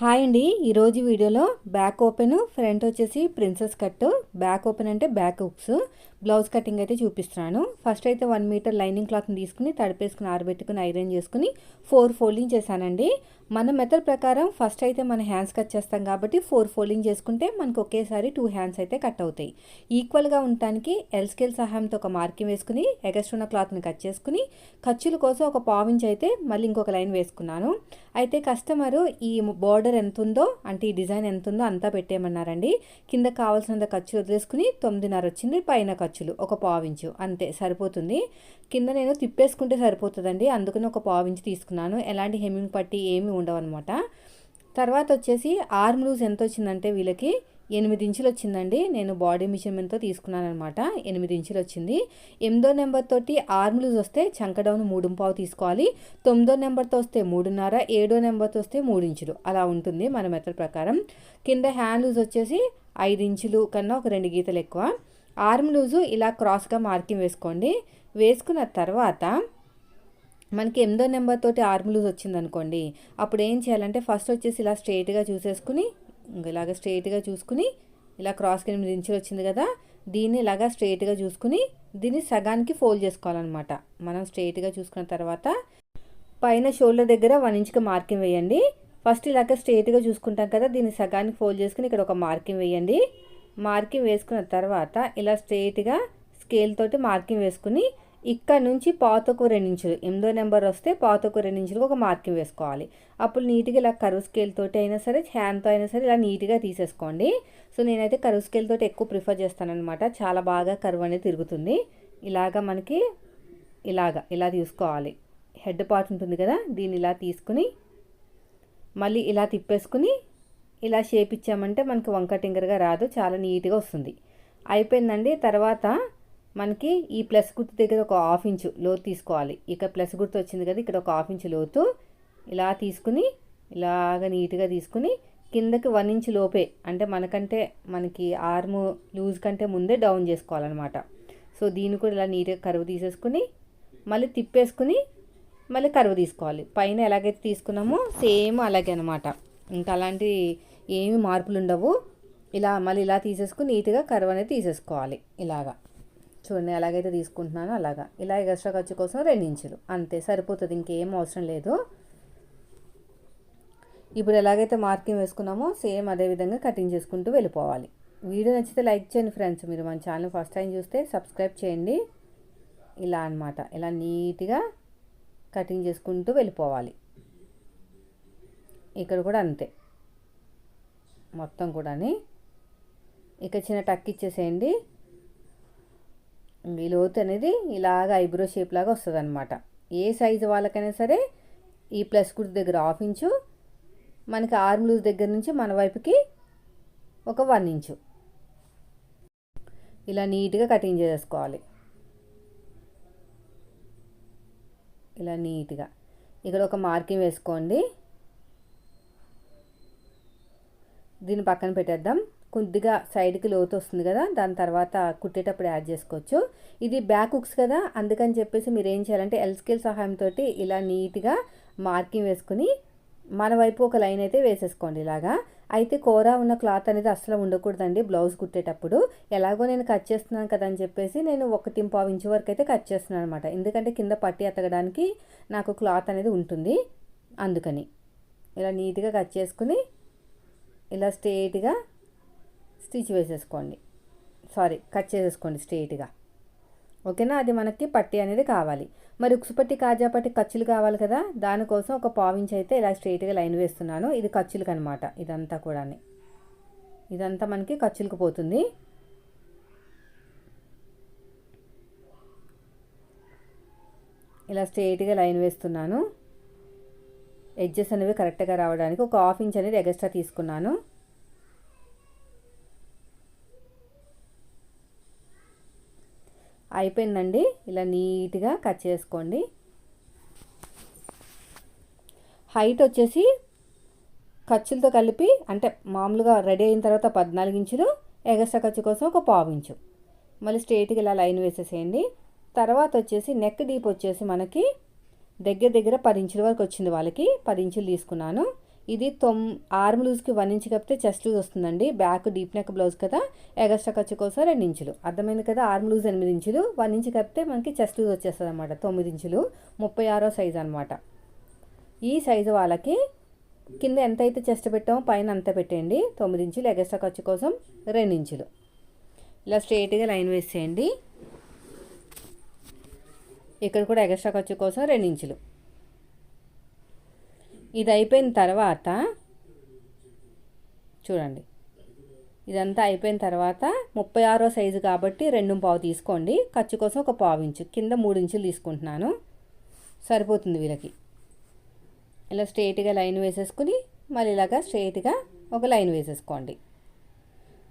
Hi అండి. ఈరోజు వీడియోలో బ్యాక్ ఓపెన్ ఫ్రంట్ వచ్చేసి ప్రిన్సెస్ కట్ బ్యాక్ ఓపెన్ అంటే బ్యాక్ హుక్స్. బ్లౌజ్ కటింగ్ అయితే చూపిస్తున్నాను. ఫస్ట్ అయితే వన్ మీటర్ లైనింగ్ క్లాత్ని తీసుకుని తడిపేసుకుని ఆరబెట్టుకుని ఐరన్ చేసుకుని ఫోర్ ఫోల్డింగ్ చేశానండి. మన మెథడ్ ప్రకారం ఫస్ట్ అయితే మన హ్యాండ్స్ కట్ చేస్తాం కాబట్టి ఫోర్ ఫోల్డింగ్ చేసుకుంటే మనకు ఒకేసారి టూ హ్యాండ్స్ అయితే కట్ అవుతాయి. ఈక్వల్గా ఉండటానికి ఎల్ స్కేల్ సహాయంతో ఒక మార్కింగ్ వేసుకుని ఎగస్ట్ ఉన్న క్లాత్ని కట్ చేసుకుని ఖర్చుల కోసం ఒక పావించి అయితే మళ్ళీ ఇంకొక లైన్ వేసుకున్నాను. అయితే కస్టమరు ఈ బార్డర్ ఎంత ఉందో అంటే ఈ డిజైన్ ఎంత ఉందో అంతా పెట్టేయమన్నారండి. కింద కావాల్సినంత ఖర్చు వదిలేసుకుని తొమ్మిదిన్నర వచ్చింది పైన ఖర్చు ఖర్చులు ఒక పావించు. అంతే సరిపోతుంది. కింద నేను తిప్పేసుకుంటే సరిపోతుందండి. అందుకని ఒక పావించు తీసుకున్నాను. ఎలాంటి హెమ్మింగ్ పట్టి ఏమి ఉండవు అనమాట తర్వాత వచ్చేసి ఆర్మ్ లూజ్ ఎంత వచ్చిందంటే వీళ్ళకి ఎనిమిది ఇంచులు వచ్చిందండి. నేను బాడీ మెజర్మెంట్తో తీసుకున్నాను అనమాట ఎనిమిది ఇంచులు వచ్చింది. ఎనిమిదో నెంబర్ తోటి ఆర్మ్ లూజ్ వస్తే చంకడౌన్ మూడు పావు తీసుకోవాలి. తొమ్మిదో నెంబర్తో వస్తే మూడున్నర ఏడో నెంబర్తో వస్తే మూడు ఇంచులు. అలా ఉంటుంది మన మెథడ్ ప్రకారం. కింద హ్యాండ్ లూజ్ వచ్చేసి ఐదు ఇంచులు కన్నా ఒక రెండు గీతలు ఎక్కువ. ఆర్మ్ లూజు ఇలా క్రాస్గా మార్కింగ్ వేసుకోండి. వేసుకున్న తర్వాత మనకి ఎనిమిదో నెంబర్ తోటి ఆర్మ్ లూజ్ వచ్చిందనుకోండి. అప్పుడు ఏం చేయాలంటే ఫస్ట్ వచ్చేసి ఇలా స్ట్రైట్గా చూసేసుకుని ఇలాగ స్ట్రైట్గా చూసుకుని ఇలా క్రాస్కి ఎనిమిది ఇంచులు వచ్చింది కదా దీన్ని ఇలాగా స్ట్రైట్గా చూసుకుని దీన్ని సగానికి ఫోల్డ్ చేసుకోవాలన్నమాట. మనం స్ట్రైట్గా చూసుకున్న తర్వాత పైన షోల్డర్ దగ్గర వన్ ఇంచ్కి మార్కింగ్ వేయండి. ఫస్ట్ ఇలాగ స్ట్రైట్గా చూసుకుంటాం కదా దీన్ని సగానికి ఫోల్డ్ చేసుకుని ఇక్కడ ఒక మార్కింగ్ వేయండి. మార్కింగ్ వేసుకున్న తర్వాత ఇలా స్ట్రైట్గా స్కేల్ తోటి మార్కింగ్ వేసుకుని ఇక్కడ నుంచి పాతకు రెండించులు ఎనిమిదో నెంబర్ వస్తే పాతకు రెండించులకు ఒక మార్కింగ్ వేసుకోవాలి. అప్పుడు నీట్గా ఇలా కరువు స్కేల్ తోటి అయినా సరే హ్యాండ్తో అయినా సరే ఇలా నీట్గా తీసేసుకోండి. సో నేనైతే కరువు స్కేల్ తోటి ఎక్కువ ప్రిఫర్ చేస్తానమాట చాలా బాగా కరువు అనేది తిరుగుతుంది. ఇలాగా మనకి ఇలాగా ఇలా తీసుకోవాలి. హెడ్ పార్ట్ ఉంటుంది కదా దీన్ని ఇలా తీసుకుని మళ్ళీ ఇలా తిప్పేసుకుని ఇలా షేప్ ఇచ్చామంటే మనకి వంక టింగర్గా రాదు చాలా నీట్గా వస్తుంది. అయిపోయిందండి. తర్వాత మనకి ఈ ప్లస్ గుర్తు దగ్గర ఒక హాఫ్ ఇంచు లోతు తీసుకోవాలి. ఇక ప్లస్ గుర్తు వచ్చింది కదా ఇక్కడ ఒక హాఫ్ ఇంచు లోతు ఇలా తీసుకుని ఇలాగ నీట్గా తీసుకుని కిందకి వన్ ఇంచ్ లోపే అంటే మనకంటే మనకి ఆర్మ్ లూజ్ కంటే ముందే డౌన్ చేసుకోవాలన్నమాట. సో దీన్ని కూడా ఇలా నీట్గా కరువు తీసేసుకుని మళ్ళీ తిప్పేసుకుని మళ్ళీ కరువు తీసుకోవాలి. పైన ఎలాగైతే తీసుకున్నామో సేమ్ అలాగే అనమాట ఇంకా అలాంటి ఏమి మార్పులు ఉండవు ఇలా మళ్ళీ ఇలా తీసేసుకుని నీట్గా కర్వ్ అనేది తీసేసుకోవాలి. ఇలాగా. చూడండి ఎలాగైతే తీసుకుంటున్నానో అలాగా. ఇలా ఎక్స్ట్రా ఖర్చు కోసం రెండు ఇంచులు. అంతే సరిపోతుంది. ఇంకేం అవసరం లేదు. ఇప్పుడు ఎలాగైతే మార్కింగ్ వేసుకున్నామో సేమ్ అదే విధంగా కటింగ్ చేసుకుంటూ వెళ్ళిపోవాలి. వీడియో నచ్చితే లైక్ చేయండి ఫ్రెండ్స్. మీరు మన ఛానల్ ఫస్ట్ టైం చూస్తే సబ్స్క్రైబ్ చేయండి. ఇలా అనమాట ఇలా నీట్గా కటింగ్ చేసుకుంటూ వెళ్ళిపోవాలి. ఇక్కడ కూడా అంతే. మొత్తం కూడాని. ఇక చిన్న టక్ ఇచ్చేసేయండి. ఈ లోతు అనేది ఇలాగ ఐబ్రో షేప్ లాగా వస్తుంది అనమాట ఏ సైజు వాళ్ళకైనా సరే ఈ ప్లస్ కుర్తి దగ్గర హాఫ్ ఇంచు మనకి ఆర్మ్ లూజ్ దగ్గర నుంచి మన వైపుకి ఒక వన్ ఇంచు ఇలా నీట్గా కటింగ్ చేసుకోవాలి ఇలా నీట్గా ఇక్కడ ఒక మార్కింగ్ వేసుకోండి. దీన్ని పక్కన పెట్టేద్దాం. కొద్దిగా సైడ్కి లోతు వస్తుంది కదా దాని తర్వాత కుట్టేటప్పుడు యాడ్ చేసుకోవచ్చు. ఇది బ్యాక్ హుక్స్ కదా అందుకని చెప్పేసి మీరు ఏం చేయాలంటే ఎల్ స్కేల్ సహాయంతో ఇలా నీట్గా మార్కింగ్ వేసుకుని మన వైపు ఒక లైన్ అయితే వేసేసుకోండి ఇలాగా. అయితే కూర ఉన్న క్లాత్ అనేది అస్సలు ఉండకూడదండి బ్లౌజ్ కుట్టేటప్పుడు. ఎలాగో నేను కట్ చేస్తున్నాను కదా అని చెప్పేసి నేను ఒకటి పావు ఇంచు వరకు అయితే కట్ చేస్తున్నాను అనమాట ఎందుకంటే కింద పట్టి ఎత్తగడానికి నాకు క్లాత్ అనేది ఉంటుంది అందుకని. ఇలా నీట్గా కట్ చేసుకుని ఇలా స్ట్రేట్గా స్టిచ్ వేసేసుకోండి. సారీ కట్ చేసేసుకోండి స్ట్రేట్గా. ఓకేనా? అది మనకి పట్టి అనేది కావాలి. మరి ఉక్సు పట్టి కాజా పట్టి ఖర్చులు కావాలి కదా? దానికోసం ఒక పావించి అయితే ఇలా స్ట్రైట్గా లైన్ వేస్తున్నాను. ఇది ఖర్చులకు అనమాట ఇదంతా కూడా ఇదంతా మనకి ఖర్చులకు పోతుంది. ఇలా స్ట్రైట్గా లైన్ వేస్తున్నాను. ఎడ్జెస్ అనేవి కరెక్ట్గా రావడానికి ఒక హాఫ్ ఇంచ్ అనేది ఎగస్ట్రా తీసుకున్నాను. అయిపోయిందండి. ఇలా నీట్గా కట్ చేసుకోండి. హైట్ వచ్చేసి ఖర్చులతో కలిపి అంటే మామూలుగా రెడీ అయిన తర్వాత పద్నాలుగు ఇంచులు ఎగస్ట్రా ఖర్చు కోసం ఒక పావు ఇంచు. మళ్ళీ స్ట్రైట్గా ఇలా లైన్ వేసేసేయండి. తర్వాత వచ్చేసి నెక్ డీప్ వచ్చేసి మనకి దగ్గర దగ్గర పది ఇంచుల వరకు వచ్చింది వాళ్ళకి. పది ఇంచులు తీసుకున్నాను. ఇది తొమ్ ఆర్మ్ లూజ్కి వన్ ఇంచ్ కప్పితే చెస్ట్ లూజ్ వస్తుందండి. బ్యాక్ డీప్ నెక్ బ్లౌజ్ కదా. ఎగస్ట్రా ఖర్చు కోసం రెండు ఇంచులు. అర్థమైంది కదా? ఆర్మ్ లూజ్ ఎనిమిది ఇంచులు. వన్ ఇంచ్ కప్పితే మనకి చెస్ట్ లూజ్ వచ్చేస్తుంది అనమాట తొమ్మిది ఇంచులు. ముప్పై ఆరో సైజు అనమాట ఈ సైజు వాళ్ళకి కింద ఎంత అయితే చెస్ట్ పెట్టామో పైన అంత పెట్టేయండి. తొమ్మిది ఇంచులు ఎగస్ట్రా ఖర్చు కోసం రెండు ఇంచులు. ఇలా స్ట్రైట్గా లైన్ వేసేయండి. ఇక్కడ కూడా ఎగస్ట్రా ఖర్చు కోసం రెండు ఇంచులు. ఇది అయిపోయిన తర్వాత చూడండి. ఇదంతా అయిపోయిన తర్వాత ముప్పై ఆరో సైజు కాబట్టి రెండు పావు తీసుకోండి. ఖర్చు కోసం ఒక పావు ఇంచు. కింద మూడు ఇంచులు తీసుకుంటున్నాను. సరిపోతుంది వీళ్ళకి. ఇలా స్ట్రేట్గా లైన్ వేసేసుకుని మళ్ళీ ఇలాగా స్ట్రేట్గా ఒక లైన్ వేసేసుకోండి.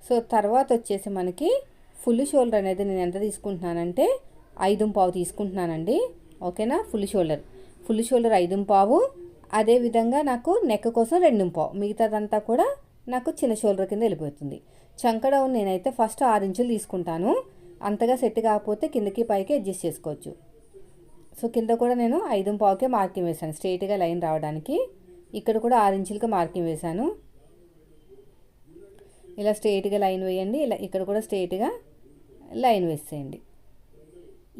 సో తర్వాత వచ్చేసి మనకి ఫుల్ షోల్డర్ అనేది నేను ఎంత తీసుకుంటున్నానంటే ఐదుం పావు తీసుకుంటున్నానండి. ఓకేనా? Full shoulder. ఫుల్ షోల్డర్ ఐదుం పావు. అదేవిధంగా నాకు నెక్ కోసం రెండు పావు. మిగతాదంతా కూడా నాకు చిన్న షోల్డర్ కింద వెళ్ళిపోతుంది. చంకడౌన్ నేనైతే ఫస్ట్ ఆరు ఇంచులు తీసుకుంటాను. అంతగా సెట్ కాకపోతే కిందకి పైకి అడ్జస్ట్ చేసుకోవచ్చు. సో కింద కూడా నేను ఐదు పావుకే మార్కింగ్ వేశాను. స్ట్రైట్గా లైన్ రావడానికి. ఇక్కడ కూడా ఆరు ఇంచులకి మార్కింగ్ వేశాను. ఇలా స్ట్రైట్గా లైన్ వేయండి. ఇలా ఇక్కడ కూడా స్ట్రైట్గా లైన్ వేసేయండి.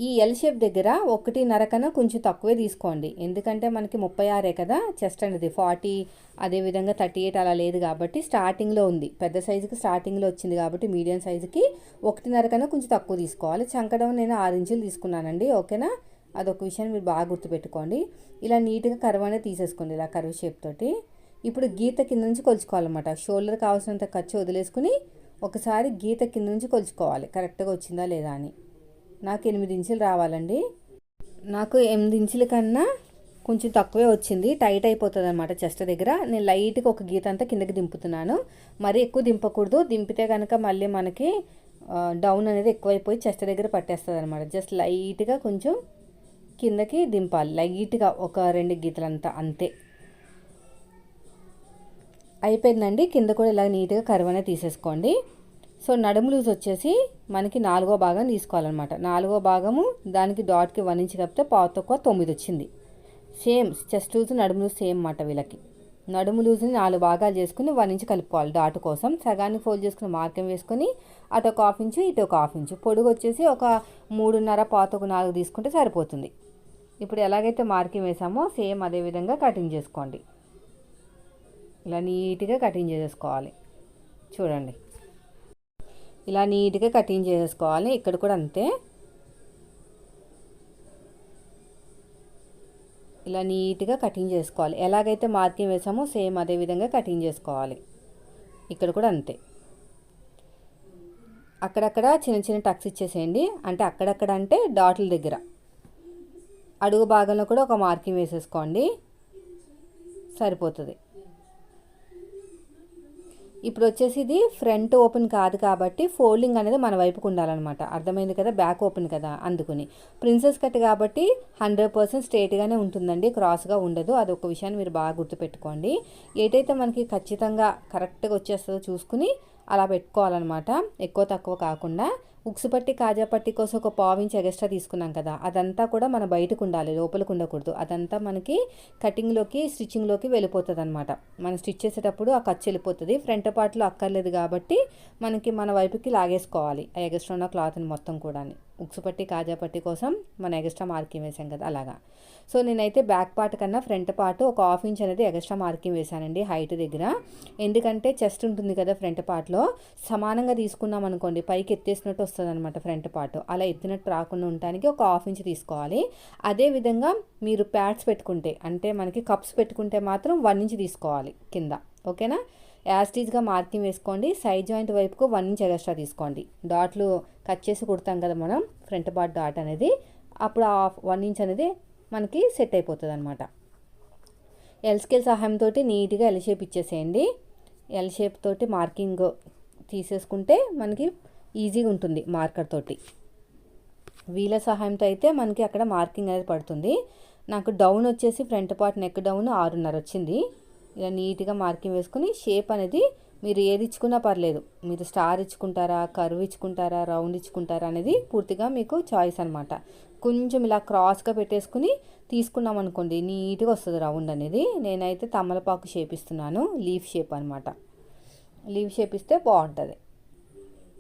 ఈ ఎల్ షేప్ దగ్గర ఒకటిన్నర కన్నా కొంచెం తక్కువే తీసుకోండి. ఎందుకంటే మనకి ముప్పై ఆరే కదా చెస్ట్ అనేది ఫార్టీ అదేవిధంగా థర్టీ ఎయిట్ అలా లేదు కాబట్టి స్టార్టింగ్లో ఉంది. పెద్ద సైజుకి స్టార్టింగ్లో వచ్చింది కాబట్టి మీడియం సైజుకి ఒకటిన్నర కన్నా కొంచెం తక్కువ తీసుకోవాలి. చంకడం నేను ఆరు ఇంచులు తీసుకున్నానండి. ఓకేనా అదొక విషయాన్ని మీరు బాగా గుర్తుపెట్టుకోండి. ఇలా నీట్గా కర్వ్ అనేది తీసేసుకోండి ఇలా కర్వ్ షేప్ తోటి. ఇప్పుడు గీత కింద నుంచి కొలుచుకోవాలన్నమాట. షోల్డర్ కావాల్సినంత ఖర్చు వదిలేసుకుని ఒకసారి గీత కింద నుంచి కొలుచుకోవాలి. కరెక్ట్గా వచ్చిందా లేదా అని. నాకు ఎనిమిది ఇంచులు రావాలండి. నాకు ఎనిమిది ఇంచుల కన్నా కొంచెం తక్కువే వచ్చింది. టైట్ అయిపోతుంది అనమాట చెస్ట్ దగ్గర. నేను లైట్గా ఒక గీత అంతా కిందకి దింపుతున్నాను. మరీ ఎక్కువ దింపకూడదు. దింపితే కనుక మళ్ళీ మనకి డౌన్ అనేది ఎక్కువైపోయి చెస్ట్ దగ్గర పట్టేస్తుంది అనమాట జస్ట్ లైట్గా కొంచెం కిందకి దింపాలి. లైట్గా ఒక రెండు గీతలంతా అంతే. అయిపోయిందండి. కింద కూడా ఇలా నీట్గా కరువు అనేది తీసేసుకోండి. సో నడుము లూజ్ వచ్చేసి మనకి నాలుగో భాగం తీసుకోవాలన్నమాట. నాలుగో భాగము దానికి డాట్కి వన్ ఇంచ్ కప్పితే పావు తక్కువ తొమ్మిది వచ్చింది. సేమ్ చెస్ట్ లూజ్ నడుము లూజ్ సేమ్ అన్నమాట వీళ్ళకి. నడుము లూజ్ని నాలుగు భాగాలు చేసుకుని వన్ ఇంచ్ కలుపుకోవాలి డాట్ కోసం. సగాన్ని ఫోల్డ్ చేసుకుని మార్కెం వేసుకొని అటు ఒక హాఫ్ ఇంచు ఇటు ఒక హాఫ్ ఇంచు పొడుగు వచ్చేసి ఒక మూడున్నర పాత ఒక నాలుగు తీసుకుంటే సరిపోతుంది. ఇప్పుడు ఎలాగైతే మార్కింగ్ వేసామో సేమ్ అదే విధంగా కటింగ్ చేసుకోండి. ఇలా నీట్గా కటింగ్ చేసేసుకోవాలి. చూడండి. ఇలా నీట్గా కటింగ్ చేసేసుకోవాలి. ఇక్కడ కూడా అంతే. ఇలా నీట్గా కటింగ్ చేసుకోవాలి. ఎలాగైతే మార్కింగ్ వేసామో సేమ్ అదే విధంగా కటింగ్ చేసుకోవాలి. ఇక్కడ కూడా అంతే. అక్కడక్కడ చిన్న చిన్న టక్స్ ఇచ్చేసేయండి. అంటే అక్కడక్కడ అంటే డాట్ల దగ్గర. అడుగు భాగంలో కూడా ఒక మార్కింగ్ వేసేసుకోండి. సరిపోతుంది. ఇప్పుడు వచ్చేసి ఇది ఫ్రంట్ ఓపెన్ కాదు కాబట్టి ఫోల్డింగ్ అనేది మన వైపుకు ఉండాలన్నమాట. అర్థమైంది కదా? బ్యాక్ ఓపెన్ కదా అందుకుని. ప్రిన్సెస్ కట్ కాబట్టి హండ్రెడ్ పర్సెంట్ స్ట్రేట్గానే ఉంటుందండి. క్రాస్గా ఉండదు. అది ఒక విషయాన్ని మీరు బాగా గుర్తుపెట్టుకోండి. ఏదైతే మనకి ఖచ్చితంగా కరెక్ట్గా వచ్చేస్తుందో చూసుకుని అలా పెట్టుకోవాలన్నమాట. ఎక్కువ తక్కువ కాకుండా ఉక్సు పట్టి కాజా పట్టి కోసం ఒక పావించి ఎగస్ట్రా తీసుకున్నాం కదా అదంతా కూడా మన బయటకు ఉండాలి లోపలికి ఉండకూడదు. అదంతా మనకి కటింగ్లోకి స్టిచ్చింగ్లోకి వెళ్ళిపోతుంది అనమాట మనం స్టిచ్ చేసేటప్పుడు ఆ ఖర్చు వెళ్ళిపోతుంది. ఫ్రంట్ పార్ట్లో అక్కర్లేదు కాబట్టి మనకి మన వైపుకి లాగేసుకోవాలి ఆ ఎగస్ట్రా ఉన్న క్లాత్ని మొత్తం కూడా ఉక్సు పట్టి కాజా పట్టి కోసం మన ఎగస్ట్రా మార్కింగ్ వేసాం కదా అలాగా. సో నేనైతే బ్యాక్ పార్ట్ కన్నా ఫ్రంట్ పార్ట్ ఒక హాఫ్ ఇంచ్ అనేది ఎగస్ట్రా మార్కింగ్ వేశానండి హైట్ దగ్గర. ఎందుకంటే చెస్ట్ ఉంటుంది కదా ఫ్రంట్ పార్ట్లో సమానంగా తీసుకున్నాం అనుకోండి పైకి ఎత్తేసినట్టు వస్తుంది అనమాట ఫ్రంట్ పార్ట్. అలా ఎత్తినట్టు రాకుండా ఉండటానికి ఒక హాఫ్ ఇంచ్ తీసుకోవాలి. అదేవిధంగా మీరు ప్యాడ్స్ పెట్టుకుంటే అంటే మనకి కప్స్ పెట్టుకుంటే మాత్రం వన్ ఇంచ్ తీసుకోవాలి కింద. ఓకేనా? యాస్టీజ్గా మార్కింగ్ వేసుకోండి. సైడ్ జాయింట్ వైపుకు వన్ ఇంచ్ ఎగస్ట్రా తీసుకోండి. డాట్లు కట్ చేసి కుడతాం కదా మనం ఫ్రంట్ పార్ట్ డాట్ అనేది. అప్పుడు ఆ వన్ ఇంచ్ అనేది మనకి సెట్ అయిపోతుంది అనమాట ఎల్ స్కేల్ సహాయంతో నీట్గా ఎల్ షేప్ ఇచ్చేసేయండి. ఎల్ షేప్ తోటి మార్కింగ్ తీసేసుకుంటే మనకి ఈజీగా ఉంటుంది మార్కర్ తోటి. వీల సహాయంతో అయితే మనకి అక్కడ మార్కింగ్ అనేది పడుతుంది. నాకు డౌన్ వచ్చేసి ఫ్రంట్ పార్ట్ నెక్ డౌన్ ఆరున్నర వచ్చింది. ఇలా నీట్గా మార్కింగ్ వేసుకుని షేప్ అనేది మీరు ఏది ఇచ్చుకున్నా పర్లేదు. మీరు స్టార్ ఇచ్చుకుంటారా కర్వ్ ఇచ్చుకుంటారా రౌండ్ ఇచ్చుకుంటారా అనేది పూర్తిగా మీకు చాయిస్ అనమాట కొంచెం ఇలా క్రాస్గా పెట్టేసుకుని తీసుకున్నాం అనుకోండి నీట్గా వస్తుంది రౌండ్ అనేది. నేనైతే తమలపాకు షేప్ ఇస్తున్నాను లీఫ్ షేప్ అనమాట లీవ్ షేప్ ఇస్తే బాగుంటుంది.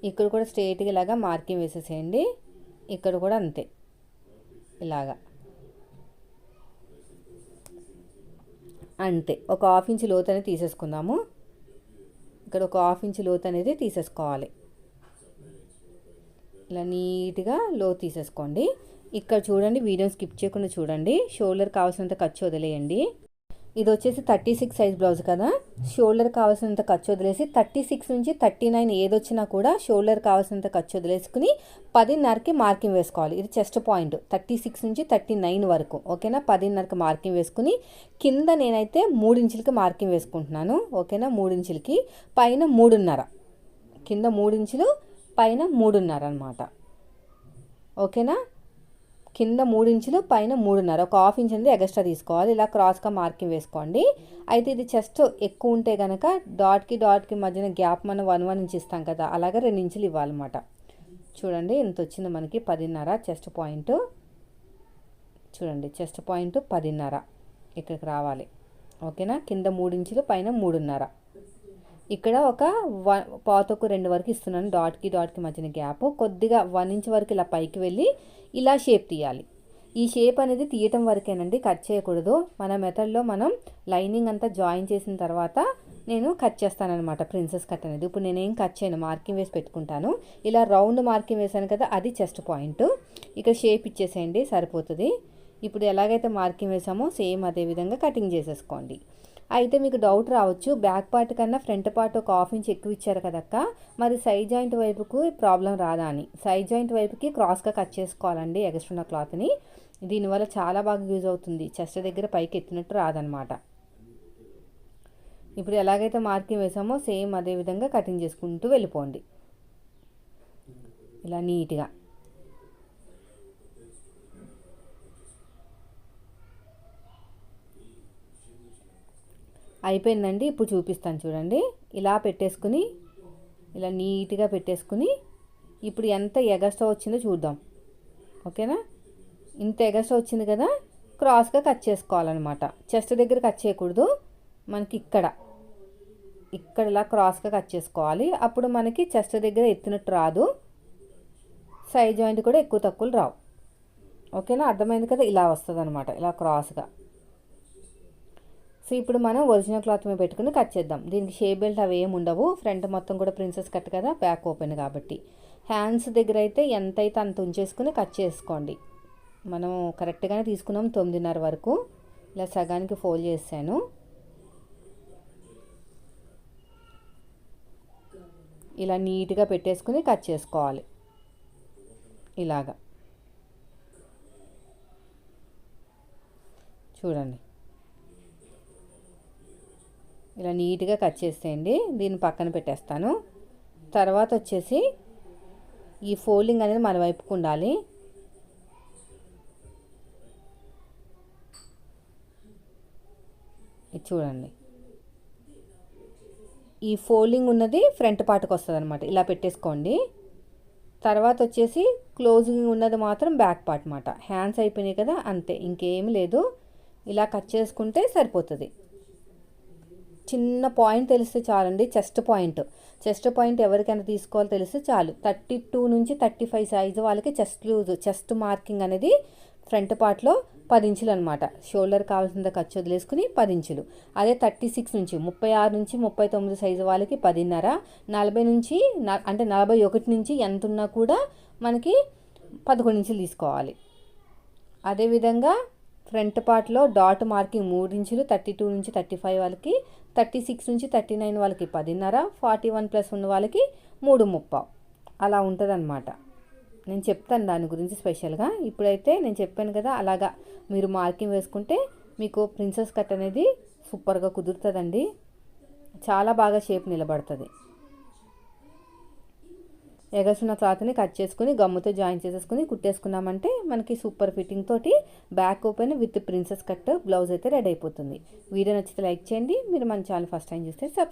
ఇక్కడ కూడా స్ట్రైట్గా ఇలాగా మార్కింగ్ వేసేసేయండి. ఇక్కడ కూడా అంతే. ఇలాగా. అంతే. ఒక హాఫ్ ఇంచ్ లోతు అనేది తీసేసుకుందాము. ఇక్కడ ఒక హాఫ్ ఇంచ్ లోతు అనేది తీసేసుకోవాలి. ఇలా నీట్గా లో తీసేసుకోండి. ఇక్కడ చూడండి వీడియో స్కిప్ చేయకుండా చూడండి. షోల్డర్ కావాల్సినంత ఖర్చు వదిలేయండి. ఇది వచ్చేసి థర్టీ సిక్స్ సైజ్ బ్లౌజ్ కదా. షోల్డర్ కావాల్సినంత ఖర్చు వదిలేసి థర్టీ సిక్స్ నుంచి థర్టీ నైన్ ఏదొచ్చినా కూడా షోల్డర్ కావాల్సినంత ఖర్చు వదిలేసుకుని పదిన్నరకి మార్కింగ్ వేసుకోవాలి. ఇది చెస్ట్ పాయింట్. థర్టీ సిక్స్ నుంచి థర్టీ నైన్ వరకు. ఓకేనా? పదిన్నరకి మార్కింగ్ వేసుకుని కింద నేనైతే మూడించులకి మార్కింగ్ వేసుకుంటున్నాను. ఓకేనా? మూడించులకి. పైన మూడున్నర. కింద మూడించులు పైన మూడున్నర అనమాట ఓకేనా? కింద మూడు ఇంచులు పైన మూడున్నర. ఒక హాఫ్ ఇంచ్ అనేది ఎక్స్ట్రా తీసుకోవాలి. ఇలా క్రాస్గా మార్కింగ్ వేసుకోండి. అయితే ఇది చెస్ట్ ఎక్కువ ఉంటే కనుక డాట్కి డాట్కి మధ్యన గ్యాప్ మనం వన్ వన్ ఇంచ్ ఇస్తాం కదా అలాగే రెండు ఇంచులు ఇవ్వాలన్నమాట. చూడండి ఇంత వచ్చింది మనకి పదిన్నర చెస్ట్ పాయింట్. చూడండి చెస్ట్ పాయింట్ పదిన్నర ఇక్కడికి రావాలి. ఓకేనా? కింద మూడు ఇంచులు పైన మూడున్నర. ఇక్కడ ఒక వన్ పాతకు రెండు వరకు ఇస్తున్నాను డాట్కి డాట్కి మధ్యన గ్యాప్. కొద్దిగా వన్ ఇంచ్ వరకు ఇలా పైకి వెళ్ళి ఇలా షేప్ తీయాలి. ఈ షేప్ అనేది తీయటం వరకేనండి కట్ చేయకూడదు. మన మెథడ్లో మనం లైనింగ్ అంతా జాయిన్ చేసిన తర్వాత నేను కట్ చేస్తానమాట ప్రిన్సెస్ కట్ అనేది. ఇప్పుడు నేనేం కట్ చేయను మార్కింగ్ వేసి పెట్టుకుంటాను. ఇలా రౌండ్ మార్కింగ్ వేసాను కదా అది చెస్ట్ పాయింట్. ఇక్కడ షేప్ ఇచ్చేసేయండి సరిపోతుంది. ఇప్పుడు ఎలాగైతే మార్కింగ్ వేసామో సేమ్ అదే విధంగా కటింగ్ చేసేసుకోండి. అయితే మీకు డౌట్ రావచ్చు. బ్యాక్ పార్ట్ కన్నా ఫ్రంట్ పార్ట్ ఒక హాఫ్ ఇంచ్ ఎక్కువ ఇచ్చారు కదక్క. మరి సైడ్ జాయింట్ వైపుకు ప్రాబ్లం రాదా అని. సైడ్ జాయింట్ వైపుకి క్రాస్గా కట్ చేసుకోవాలండి ఎగస్ట్రున్న క్లాత్ని దీనివల్ల చాలా బాగా యూజ్ అవుతుంది. చెస్ట్ దగ్గర పైకి ఎత్తినట్టు రాదనమాట ఇప్పుడు ఎలాగైతే మార్కింగ్ వేసామో సేమ్ అదే విధంగా కటింగ్ చేసుకుంటూ వెళ్ళిపోండి. ఇలా నీట్గా అయిపోయిందండి. ఇప్పుడు చూపిస్తాను చూడండి. ఇలా పెట్టేసుకుని ఇలా నీట్గా పెట్టేసుకుని ఇప్పుడు ఎంత ఎగస్ట్రా వచ్చిందో చూద్దాం. ఓకేనా? ఇంత ఎగస్ట్రా వచ్చింది కదా క్రాస్గా కట్ చేసుకోవాలన్నమాట. చెస్ట్ దగ్గర కట్ చేయకూడదు. మనకి ఇక్కడ ఇక్కడ ఇలా క్రాస్గా కట్ చేసుకోవాలి. అప్పుడు మనకి చెస్ట్ దగ్గర ఎత్తినట్టు రాదు. సైడ్ జాయింట్ కూడా ఎక్కువ తక్కువలు రావు. ఓకేనా? అర్థమైంది కదా? ఇలా వస్తుంది అనమాట ఇలా క్రాస్గా. సో ఇప్పుడు మనం ఒరిజినల్ క్లాత్ మీద పెట్టుకుని కట్ చేద్దాం. దీనికి షే బెల్ట్ అవి ఏమి ఉండవు. ఫ్రంట్ మొత్తం కూడా ప్రిన్సెస్ కట్ కదా బ్యాక్ ఓపెన్ కాబట్టి. హ్యాండ్స్ దగ్గర అయితే ఎంత అయితే అంత ఉంచేసుకుని కట్ చేసుకోండి. మనం కరెక్ట్గానే తీసుకున్నాం తొమ్మిదిన్నర వరకు. ఇలా సగానికి ఫోల్డ్ చేశాను. ఇలా నీట్గా పెట్టేసుకుని కట్ చేసుకోవాలి. ఇలాగా. చూడండి. ఇలా నీట్గా కట్ చేసేయండి. దీన్ని పక్కన పెట్టేస్తాను. తర్వాత వచ్చేసి ఈ ఫోల్డింగ్ అనేది మన వైపుకు ఉండాలి. ఇది చూడండి. ఈ ఫోల్డింగ్ ఉన్నది ఫ్రంట్ పార్ట్కి వస్తుంది అనమాట ఇలా పెట్టేసుకోండి. తర్వాత వచ్చేసి క్లోజింగ్ ఉన్నది మాత్రం బ్యాక్ పార్ట్ అనమాట హ్యాండ్స్ అయిపోయినాయి కదా అంతే. ఇంకేమీ లేదు. ఇలా కట్ చేసుకుంటే సరిపోతుంది. చిన్న పాయింట్ తెలిస్తే చాలండి చెస్ట్ పాయింట్ చెస్ట్ పాయింట్ ఎవరికైనా తీసుకోవాలో తెలిస్తే చాలు. థర్టీ టూ నుంచి థర్టీ ఫైవ్ సైజు వాళ్ళకి చెస్ట్ లూజ్ చెస్ట్ మార్కింగ్ అనేది ఫ్రంట్ పార్ట్లో పది ఇంచులు అనమాట షోల్డర్ కావాల్సిన ఖర్చు వదిలేసుకుని పది ఇంచులు అదే థర్టీ సిక్స్ నుంచి ముప్పై ఆరు నుంచి ముప్పై తొమ్మిది సైజు వాళ్ళకి పదిన్నర నలభై నుంచి అంటే నలభై ఒకటి నుంచి ఎంత ఉన్నా కూడా మనకి పదకొండు ఇంచులు తీసుకోవాలి. అదేవిధంగా ఫ్రంట్ పార్ట్లో డాట్ మార్కింగ్ మూడు ఇంచులు థర్టీ టూ నుంచి థర్టీ ఫైవ్ వాళ్ళకి థర్టీ సిక్స్ నుంచి థర్టీ నైన్ వాళ్ళకి పదిన్నర ఫార్టీ వన్ ప్లస్ ఉన్న వాళ్ళకి మూడు ముప్పావు అలా ఉంటుందన్నమాట. నేను చెప్తాను దాని గురించి స్పెషల్గా. ఇప్పుడైతే నేను చెప్పాను కదా అలాగా మీరు మార్కింగ్ వేసుకుంటే మీకు ప్రిన్సెస్ కట్ అనేది సూపర్గా కుదురుతుందండి. చాలా బాగా షేప్ నిలబడుతుంది. ఎగసిన క్లాత్ని కట్ చేసుకుని గమ్ముతో జాయిన్ చేసేసుకుని కుట్టేసుకున్నామంటే మనకి సూపర్ ఫిట్టింగ్ తోటి back open with princess cut blouse అయితే రెడీ అయిపోతుంది. వీడియో నచ్చితే లైక్ చేయండి. మీరు మన ఛానల్ ఫస్ట్ టైం చూస్తే సబ్స్క్రైబ్